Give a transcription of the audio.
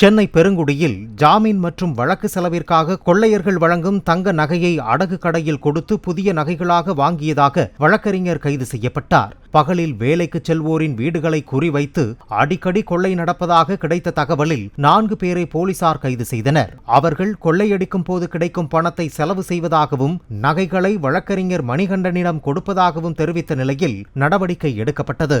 சென்னை பெருங்குடியில் ஜாமீன் மற்றும் வழக்கு செலவிற்காக கொள்ளையர்கள் வழங்கும் தங்க நகையை அடகு கடையில் கொடுத்து புதிய நகைகளாக வாங்கியதாக வழக்கறிஞர் கைது செய்யப்பட்டார். பகலில் வேலைக்கு செல்வோரின் வீடுகளை குறிவைத்து அடிக்கடி கொள்ளை நடப்பதாக கிடைத்த தகவலில் நான்கு பேரை போலீசார் கைது செய்தனர். அவர்கள் கொள்ளையடிக்கும் போது கிடைக்கும் பணத்தை செலவு செய்வதாகவும் நகைகளை வழக்கறிஞர் மணிகண்டனிடம் கொடுப்பதாகவும் தெரிவித்த நிலையில் நடவடிக்கை எடுக்கப்பட்டது.